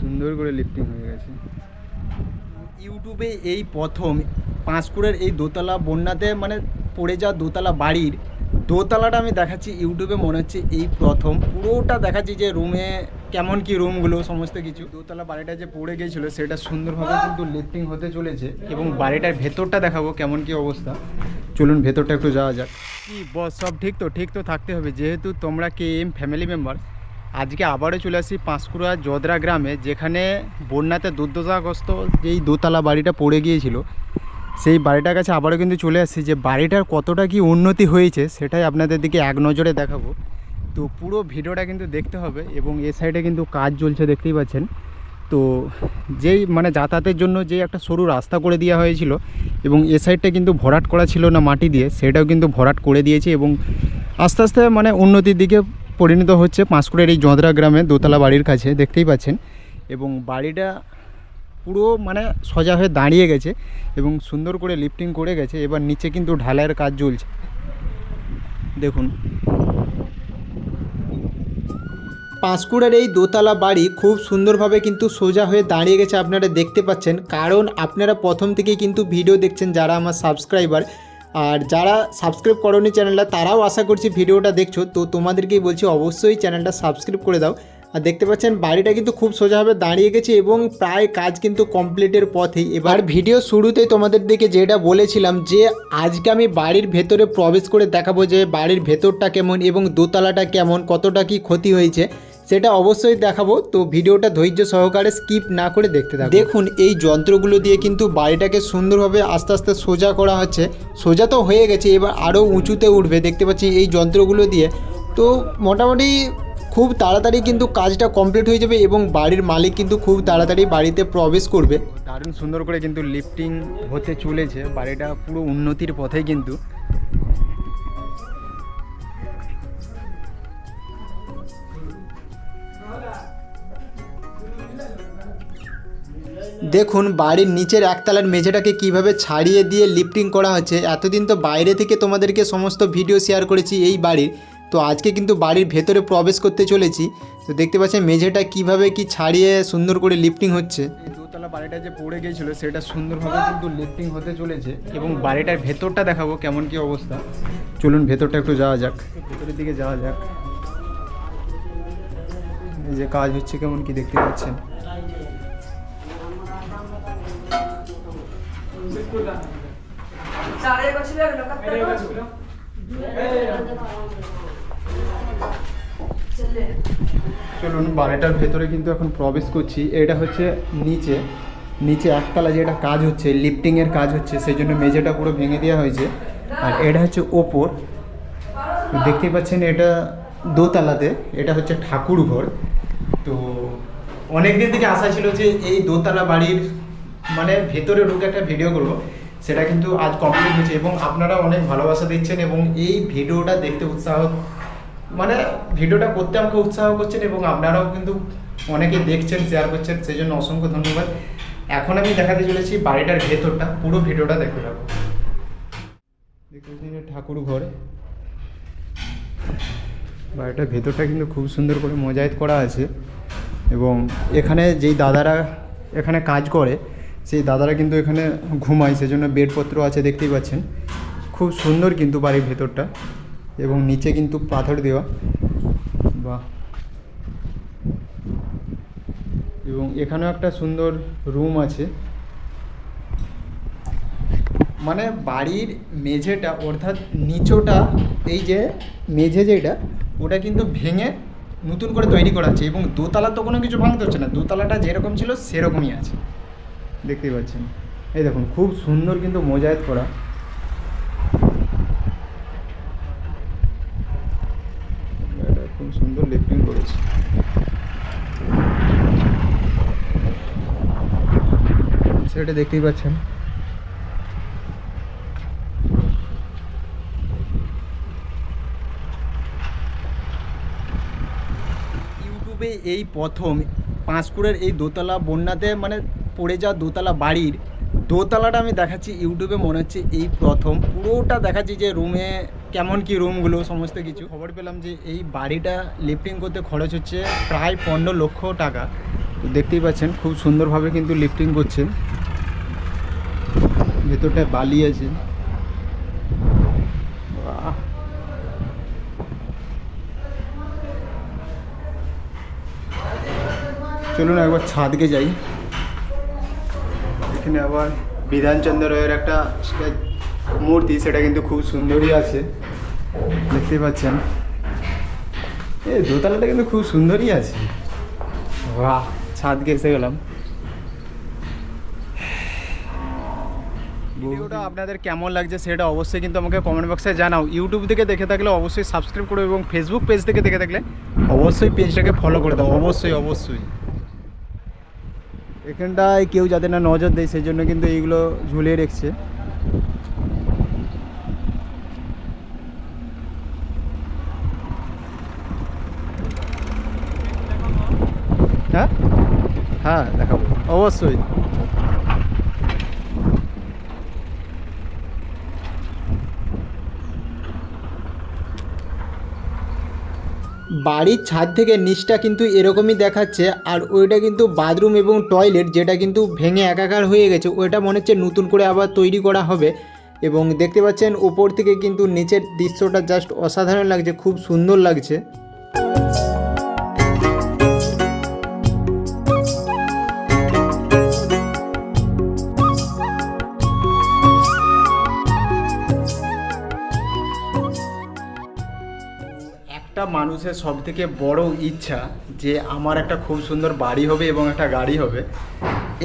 সুন্দর করে লিফটিং হয়ে গেছে। ইউটিউবে এই প্রথম পাঁশকুড়ের এই দোতলা বন্যাতে মানে পড়ে যাওয়া দোতলা বাড়ির দোতলাটা আমি দেখাচ্ছি ইউটিউবে মনে হচ্ছে এই প্রথম। পুরোটা দেখাচ্ছি যে রুমে কেমন কি রুমগুলো সমস্ত কিছু। দোতলা বাড়িটা যে পড়ে গিয়েছিল সেটা সুন্দরভাবে কিন্তু লিফটিং হতে চলেছে এবং বাড়িটার ভেতরটা দেখাবো কেমন কি অবস্থা। চলুন ভেতরটা একটু যাওয়া যাক। কি বস সব ঠিক তো? ঠিক তো থাকতে হবে। যেহেতু তোমরা কে এম ফ্যামিলি মেম্বার আজকে আবারও চলে আসি পাঁশকুড়া জদরা গ্রামে, যেখানে বন্যাতে দুর্দশাগ্রস্ত যেই দোতলা বাড়িটা পড়ে গিয়েছিল, সেই বাড়িটার কাছে আবারও কিন্তু চলে আসছি যে বাড়িটার কতটা কি উন্নতি হয়েছে সেটাই আপনাদের দিকে এক নজরে দেখাবো। তো পুরো ভিডিওটা কিন্তু দেখতে হবে এবং এ সাইডে কিন্তু কাজ চলছে দেখতেই পাচ্ছেন। তো যেই মানে যাতায়াতের জন্য যে একটা সরু রাস্তা করে দেওয়া হয়েছিল এবং এ সাইডটা কিন্তু ভরাট করা ছিল না মাটি দিয়ে, সেটাও কিন্তু ভরাট করে দিয়েছে এবং আস্তে আস্তে মানে উন্নতির দিকে পরিণত হচ্ছে পাঁশকুড়ের এই জঁদরা গ্রামে দোতলা বাড়ির কাছে, দেখতেই পাচ্ছেন। এবং বাড়িটা পুরো মানে সোজা হয়ে দাঁড়িয়ে গেছে এবং সুন্দর করে লিফটিং করে গেছে। এবার নিচে কিন্তু ঢালাইয়ের কাজ চলছে। দেখুন। পাঁশকুড়ার এই দোতলা বাড়ি খুব সুন্দরভাবে কিন্তু সোজা হয়ে দাঁড়িয়ে গেছে, আপনারা দেখতে পাচ্ছেন। কারণ আপনারা প্রথম থেকেই কিন্তু ভিডিও দেখছেন, যারা আমার সাবস্ক্রাইবার আর যারা সাবস্ক্রাইব করনি চ্যানেলটা, তারাও আশা করছি ভিডিওটা দেখছ। তো তোমাদেরকেই বলছি, অবশ্যই চ্যানেলটা সাবস্ক্রাইব করে দাও। আর দেখতে পাচ্ছেন, বাড়িটা কিন্তু খুব সোজাভাবে দাঁড়িয়ে গেছে এবং প্রায় কাজ কিন্তু কমপ্লিটের পথেই। এবার ভিডিও শুরুতেই তোমাদের দিকে যেটা বলেছিলাম যে, আজকে আমি বাড়ির ভেতরে প্রবেশ করে দেখাবো যে বাড়ির ভেতরটা কেমন এবং দোতলাটা কেমন, কতটা কি ক্ষতি হয়েছে, সেটা অবশ্যই দেখাবো। তো ভিডিওটা ধৈর্য সহকারে স্কিপ না করে দেখতে থাকুন দেখুন, এই যন্ত্রগুলো দিয়ে কিন্তু বাড়িটাকে সুন্দরভাবে আস্তে আস্তে সোজা করা হচ্ছে। সোজা তো হয়ে গেছে, এবার আরও উঁচুতে উঠবে। দেখতে পাচ্ছি এই যন্ত্রগুলো দিয়ে। তো মোটামুটি খুব তাড়াতাড়ি কিন্তু কাজটা কমপ্লিট হয়ে যাবে এবং বাড়ির মালিক কিন্তু খুব তাড়াতাড়ি বাড়িতে প্রবেশ করবে। দারুণ সুন্দর করে কিন্তু লিফটিং হতে চলেছে বাড়িটা পুরো উন্নতির পথে কিন্তু। দেখুন বাড়ির নিচের একতলার মেঝেটাকে কীভাবে ছাড়িয়ে দিয়ে লিফটিং করা হচ্ছে। এতদিন তো বাইরে থেকে তোমাদেরকে সমস্ত ভিডিও শেয়ার করেছি এই বাড়ির। তো আজকে কিন্তু বাড়ির ভেতরে প্রবেশ করতে চলেছি। তো দেখতে পাচ্ছেন মেঝেটা কীভাবে কি ছাড়িয়ে সুন্দর করে লিফটিং হচ্ছে। দোতলা বাড়িটা যে পড়ে গিয়েছিল সেটা সুন্দরভাবে কিন্তু লিফটিং হতে চলেছে এবং বাড়িটার ভেতরটা দেখাবো কেমন কি অবস্থা। চলুন ভেতরটা একটু যাওয়া যাক। ভেতরের দিকে যাওয়া যাক। এই যে কাজ হচ্ছে কেমন কি দেখতে পাচ্ছেন। চলুন, বাড়িটার ভেতরে কিন্তু এখন প্রবেশ করছি। এটা হচ্ছে নিচে। নিচে একতলা যেটা কাজ হচ্ছে লিফটিংয়ের কাজ হচ্ছে সেই জন্য মেঝেটা পুরো ভেঙে দেওয়া হয়েছে। আর এটা হচ্ছে ওপর। দেখতেই পাচ্ছেন, এটা দোতলাতে, এটা হচ্ছে ঠাকুর ঘর। তো অনেক দিন থেকে আশা ছিল যে এই দোতলা বাড়ির মানে ভেতরে ঢুকে একটা ভিডিও করব। সেটা কিন্তু আজ কমপ্লিট হয়েছে এবং আপনারা অনেক ভালোবাসা দিচ্ছেন এবং এই ভিডিওটা দেখতে উৎসাহ মানে ভিডিওটা করতে আমাকে উৎসাহ করছেন এবং আপনারাও কিন্তু অনেকে দেখছেন শেয়ার করছেন সেই জন্য অসংখ্য ধন্যবাদ। এখন আমি দেখাতে চলেছি বাড়িটার ভেতরটা, পুরো ভিডিওটা থাকো দেখতে ঠাকুর ঘর। বাড়িটার ভেতরটা কিন্তু খুব সুন্দর করে মোজাইত করা আছে এবং এখানে যেই দাদারা এখানে কাজ করে, সেই দাদারা কিন্তু এখানে ঘুমায়, সেজন্য বেডপত্র আছে, দেখতেই পাচ্ছেন। খুব সুন্দর কিন্তু বাড়ির ভেতরটা। এবং নিচে কিন্তু পাথর দেওয়া। বাহ। এবং এখানেও একটা সুন্দর রুম আছে। মানে বাড়ির মেঝেটা, অর্থাৎ নিচোটা, এই যে মেঝে যেটা, ওটা কিন্তু ভেঙে নতুন করে তৈরি করা হচ্ছে এবং দোতলা তো কোনো কিছু ভাঙতে হচ্ছে না। দোতলাটা যেরকম ছিল, সেরকমই আছে। দেখতেই পাচ্ছেন। এই দেখুন, খুব সুন্দর কিন্তু মোজায়েত করা এটা খুব সুন্দর লিফটিং করেছে সেটা দেখতেই পাচ্ছেন। ইউটিউবে এই প্রথম পাঁশকুড়ের এই দোতলা বন্যাতে মানে পড়ে যাওয়া দোতলা বাড়ির দোতলাটা আমি দেখাচ্ছি, ইউটিউবে মনে হচ্ছে এই প্রথম। পুরোটা দেখাচ্ছি যে রুমে কেমন কি রুমগুলো সমস্ত কিছু। খবর পেলাম যে এই বাড়িটা লিফটিং করতে খরচ হচ্ছে প্রায় পনেরো লক্ষ টাকা। দেখতেই পাচ্ছেন, খুব সুন্দরভাবে কিন্তু লিফটিং করছে। ভেতরটায় বালি আছে। চলুন একবার ছাদকে যাই। এখানে আবার বিধানচন্দ্র রায়ের একটা মূর্তি, সেটা কিন্তু খুব সুন্দরই আছে। দেখতেই পাচ্ছেন। এ দোতলাটা কিন্তু খুব সুন্দরই আছে। বাহ, ছাদকে এসে গেলাম। ভিডিওটা আপনাদের কেমন লাগছে সেটা অবশ্যই কিন্তু আমাকে কমেন্ট বক্সে জানাও। ইউটিউব থেকে দেখে থাকলে অবশ্যই সাবস্ক্রাইব করো এবং ফেসবুক পেজ থেকে দেখে থাকলে অবশ্যই পেজটাকে ফলো করে দাও। অবশ্যই অবশ্যই। এখানটায় কেউ যাতে না নজর দেয় সেই জন্য কিন্তু এইগুলো ঝুলিয়ে রেখেছে। হ্যাঁ? হ্যাঁ দেখাবো। অবশ্যই। বাড়ির ছাদ থেকে নিচটা কিন্তু এরকমই দেখাচ্ছে, আর ওইটা কিন্তু বাথরুম এবং টয়লেট যেটা কিন্তু ভেঙে একাকার হয়ে গেছে, ওইটা মনে হচ্ছে নতুন করে আবার তৈরি করা হবে। এবং দেখতে পাচ্ছেন, ওপর থেকে কিন্তু নিচের দৃশ্যটা জাস্ট অসাধারণ লাগছে, খুব সুন্দর লাগছে। মানুষের সব থেকে বড় ইচ্ছা যে আমার একটা খুব সুন্দর বাড়ি হবে এবং একটা গাড়ি হবে,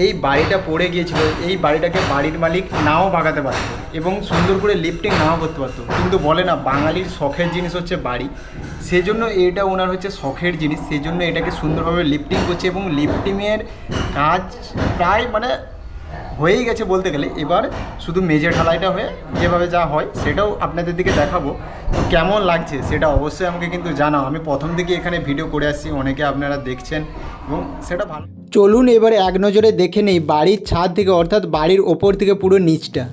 এই বাড়িটা পড়ে গিয়েছিল, এই বাড়িটাকে বাড়ির মালিক নাও বাগাতে পারতো এবং সুন্দর করে লিফটিং নাও করতে পারতো। কিন্তু বলে না, বাঙালির শখের জিনিস হচ্ছে বাড়ি। সেই জন্য এটা ওনার হচ্ছে শখের জিনিস সেই জন্য এটাকে সুন্দরভাবে লিফটিং করছে এবং লিফটিংয়ের কাজ প্রায় মানে হয়েই গেছে বলতে গেলে, এবার শুধু মেজে ঢালাইটা হয়ে যেভাবে যা হয় সেটাও আপনাদের দিকে দেখাবো। তো কেমন লাগছে সেটা অবশ্যই আমাকে কিন্তু জানাও। আমি প্রথম দিকে এখানে ভিডিও করে আসছি, অনেকে আপনারা দেখছেন এবং সেটা ভালো চলুন এবারে এক নজরে দেখে নেই, বাড়ির ছাদ থেকে অর্থাৎ বাড়ির ওপর থেকে পুরো নিচটা।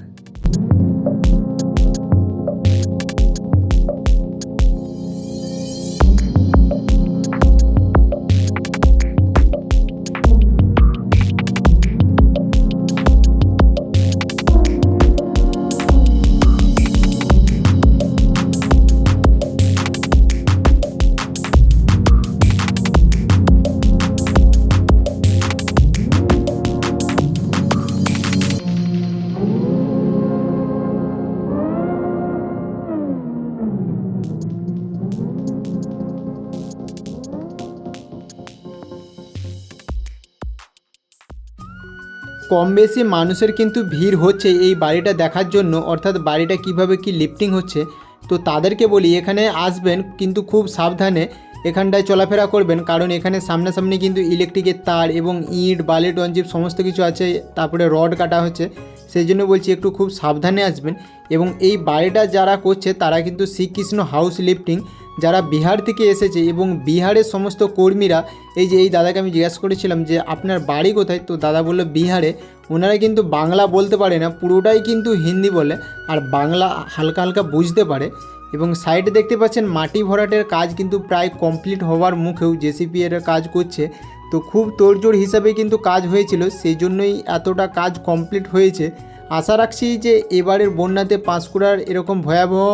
কম বেশি মানুষের কিন্তু ভিড় হচ্ছে এই বাড়িটা দেখার জন্য, অর্থাৎ বাড়িটা কীভাবে কি লিফটিং হচ্ছে, তো তাদেরকে বলি এখানে আসবেন কিন্তু খুব সাবধানে এখানটায় চলাফেরা করবেন, কারণ এখানে সামনাসামনি কিন্তু ইলেকট্রিকের তার এবং ইট, বালি টঞ্জিপ সমস্ত কিছু আছে, তারপরে রড কাটা হচ্ছে, সেই জন্য বলছি একটু খুব সাবধানে আসবেন এবং এই বাড়িটা যারা করছে তারা কিন্তু শ্রীকৃষ্ণ হাউস লিফটিং যারা বিহার থেকে এসেছে এবং বিহারের সমস্ত কর্মীরা, এই যে এই দাদাকে আমি জিজ্ঞাসা করেছিলাম যে আপনার বাড়ি কোথায়? তো দাদা বলল বিহারে। ওনারা কিন্তু বাংলা বলতে পারে না, পুরোটাই কিন্তু হিন্দি বলে, আর বাংলা হালকা হালকা বুঝতে পারে। এবং সাইডে দেখতে পাচ্ছেন মাটি ভরাটের কাজ কিন্তু প্রায় কমপ্লিট হওয়ার মুখেও জেসিপি এর কাজ করছে। তো খুব তোড়জোড় হিসাবে কিন্তু কাজ হয়েছিল, সেই জন্যই এতটা কাজ কমপ্লিট হয়েছে। আশা রাখছি যে এবারের বন্যাতে পাঁশকুড়ার এরকম ভয়াবহ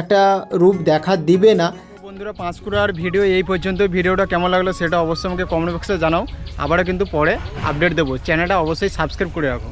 একটা রূপ দেখা দিবে না। বন্ধুরা, পাঁশকুড়ার ভিডিও এই পর্যন্ত। ভিডিওটা কেমন লাগল সেটা অবশ্যই আমাকে কমেন্ট বক্সে জানাও। আবারও কিন্তু পরে আপডেট দেবো। চ্যানেলটা অবশ্যই সাবস্ক্রাইব করে রাখো।